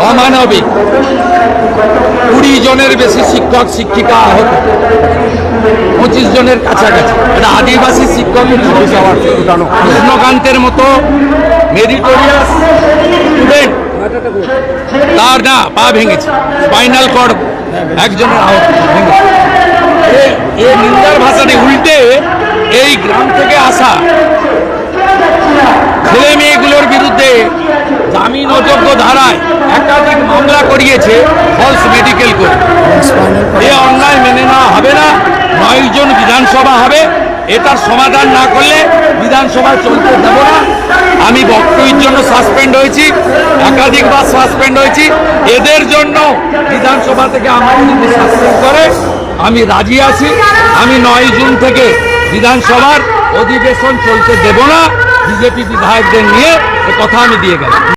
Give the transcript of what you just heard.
অমানবিক। কুড়ি জনের বেশি শিক্ষক শিক্ষিকা আহত। পঁচিশ জনের কাছাকাছি। এটা আদিবাসী শিক্ষক কৃষ্ণকান্তের মতো মেরিটোরিয়াস স্টুডেন্ট। তার না পা ভেঙেছে। স্পাইনাল কর্ড একজনের আহত ভেঙেছে। এ- এ নিন্দার ভাষাটি উল্টে করিয়েছে ফলস মেডিকেল করে এ অন্যায় মেনে নেওয়া হবে না, নয় জন বিধানসভা হবে এটার সমাধান না করলে বিধানসভা চলতে দেব না। আমি বক্তব্যের জন্য সাসপেন্ড হয়েছি, একাধিকবার সাসপেন্ড হয়েছি। এদের জন্য বিধানসভা থেকে আমাকে যদি সাসপেন্ড করে, আমি রাজি আছি। আমি নয় জুন থেকে বিধানসভার অধিবেশন চলতে দেব না। বিজেপি বিধায়কদের নিয়ে কথা আমি দিয়ে গেলাম।